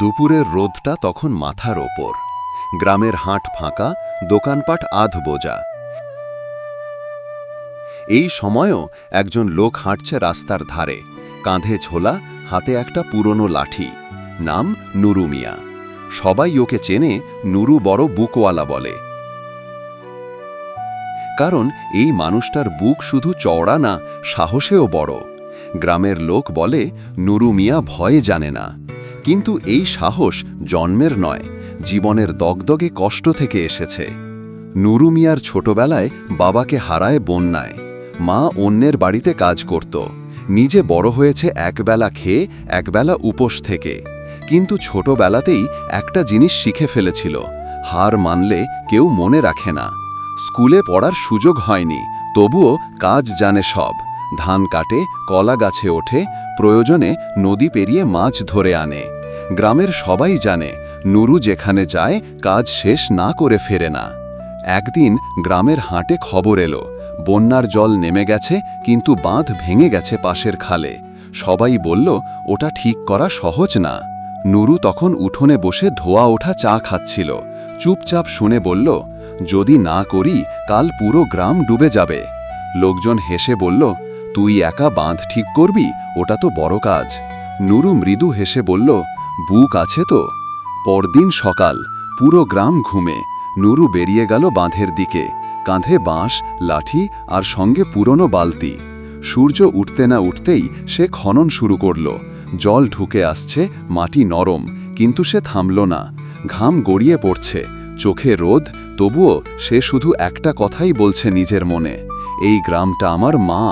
দুপুরের রোদটা তখন মাথার ওপর। গ্রামের হাট ফাঁকা, দোকানপাট আধ বোজা এই সময়ও একজন লোক হাঁটছে রাস্তার ধারে। কাঁধে ছোলা, হাতে একটা পুরনো লাঠি। নাম নুরু মিয়া। সবাই ওকে চেনে নুরু বড় বুকওয়ালা বলে। কারণ এই মানুষটার বুক শুধু চওড়া না, সাহসেও বড়। গ্রামের লোক বলে, নুরু মিয়া ভয়ে জানে না। কিন্তু এই সাহস জন্মের নয়, জীবনের দগদগে কষ্ট থেকে এসেছে। নুরু মিয়ার ছোটবেলায় বাবাকে হারায় বন্যায়। মা অন্যের বাড়িতে কাজ করত। নিজে বড় হয়েছে একবেলা খেয়ে, একবেলা উপোস থেকে। কিন্তু ছোটবেলাতেই একটা জিনিস শিখে ফেলেছিল। হার মানলে কেউ মনে রাখে না। স্কুলে পড়ার সুযোগ হয়নি, তবুও কাজ জানে সব। ধান কাটে, কলা গাছে ওঠে, প্রয়োজনে নদী পেরিয়ে মাছ ধরে আনে। গ্রামের সবাই জানে, নুরু যেখানে যায়, কাজ শেষ না করে ফেরে না। একদিন গ্রামের হাটে খবর এলো, বন্যার জল নেমে গেছে, কিন্তু বাঁধ ভেঙে গেছে পাশের খালে। সবাই বলল, ওটা ঠিক করা সহজ না। নুরু তখন উঠোনে বসে ধোয়া ওঠা চা খাচ্ছিল। চুপচাপ শুনে বলল, যদি না করি, কাল পুরো গ্রাম ডুবে যাবে। লোকজন হেসে বলল তুই একা বাঁধ ঠিক করবি? ওটা তো বড় কাজ। নুরু মৃদু হেসে বলল, বুক আছে তো? পরদিন সকাল, পুরো গ্রাম ঘুমে। নুরু বেরিয়ে গেল বাঁধের দিকে। কাঁধে বাঁশ, লাঠি আর সঙ্গে পুরনো বালতি। সূর্য উঠতে না উঠতেই সে খনন শুরু করল। জল ঢুকে আসছে, মাটি নরম, কিন্তু সে থামল না। ঘাম গড়িয়ে পড়ছে। চোখে রোদ, তবুও সে শুধু একটা কথাই বলছে নিজের মনে, এই গ্রামটা আমার মা।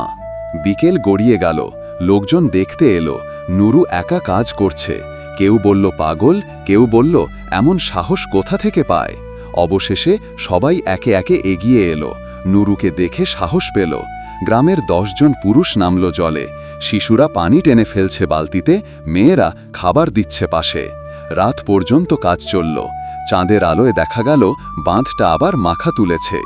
বিকেল গড়িয়ে গেল। লোকজন দেখতে এলো। নুরু একা কাজ করছে। কেউ বলল, পাগল। কেউ বলল, এমন সাহস কোথা থেকে পায়? অবশেষে সবাই একে একে এগিয়ে এলো। নুরুকে দেখে সাহস পেল। গ্রামের দশজন পুরুষ নামল জলে। শিশুরা পানি টেনে ফেলছে বালতিতে। মেয়েরা খাবার দিচ্ছে পাশে। রাত পর্যন্ত কাজ চলল। চাঁদের আলোয় দেখা গেল, বাঁধটা আবার মাখা তুলেছে।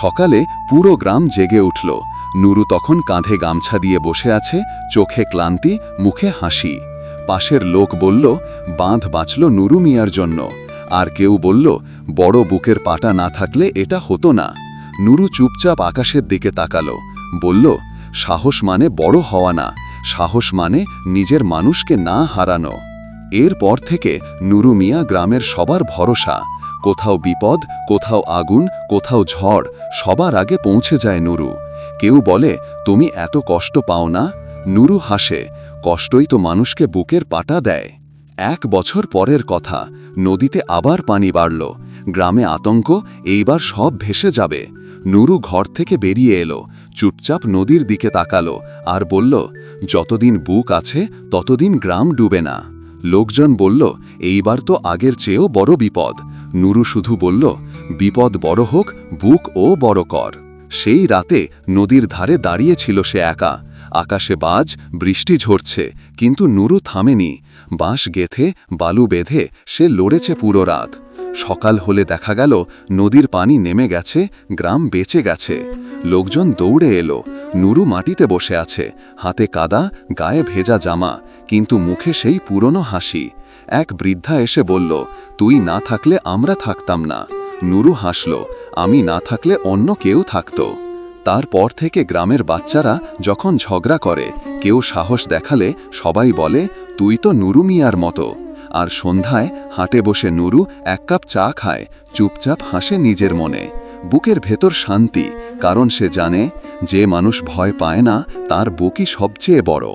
সকালে পুরো গ্রাম জেগে উঠল। নুরু তখন কাঁধে গামছা দিয়ে বসে আছে, চোখে ক্লান্তি, মুখে হাসি। পাশের লোক বলল, বাঁধ বাঁচল নুরু মিয়ার জন্য। আর কেউ বলল, বড় বুকের পাটা না থাকলে এটা হতো না। নুরু চুপচাপ আকাশের দিকে তাকালো, বলল, সাহস মানে বড় হওয়া না, সাহস মানে নিজের মানুষকে না হারানো। এরপর থেকে নুরু মিয়া গ্রামের সবার ভরসা কোথাও বিপদ, কোথাও আগুন, কোথাও ঝড়, সবার আগে পৌঁছে যায় নুরু। কেউ বলে, তুমি এত কষ্ট পাও না? নুরু হাসে, কষ্টই তো মানুষকে বুকের পাটা দেয়। এক বছর পরের কথা, নদীতে আবার পানি বাড়ল, গ্রামে আতঙ্ক, এইবার সব ভেসে যাবে। নুরু ঘর থেকে বেরিয়ে এলো, চুপচাপ নদীর দিকে তাকালো আর বলল, যতদিন বুক আছে, ততদিন গ্রাম ডুবে না। লোকজন বলল, এইবার তো আগের চেয়েও বড় বিপদ। নুরু শুধু বলল, বিপদ বড় হোক, বুক ও বড় কর। সেই রাতে নদীর ধারে দাঁড়িয়েছিল সে একা। আকাশে বাজ, বৃষ্টি ঝরছে, কিন্তু নুরু থামেনি। বাঁশ গেথে, বালু বেঁধে সে লড়েছে পুরো রাত। সকাল হলে দেখা গেল, নদীর পানি নেমে গেছে, গ্রাম বেঁচে গেছে। লোকজন দৌড়ে এলো। নুরু মাটিতে বসে আছে। হাতে কাদা, গায়ে ভেজা জামা, কিন্তু মুখে সেই পুরনো হাসি। এক বৃদ্ধা এসে বলল, তুই না থাকলে আমরা থাকতাম না। নুরু হাসল, আমি না থাকলে অন্য কেউ থাকত। তারপর থেকে গ্রামের বাচ্চারা যখন ঝগড়া করে, কেউ সাহস দেখালে সবাই বলে, তুই তো নুরু মিয়ার মতো। আর সন্ধ্যায় হাটে বসে নুরু এক কাপ চা খায়, চুপচাপ হাসে নিজের মনে। বুকের ভেতর শান্তি, কারণ সে জানে, যে মানুষ ভয় পায় না, তার বুকই সবচেয়ে বড়।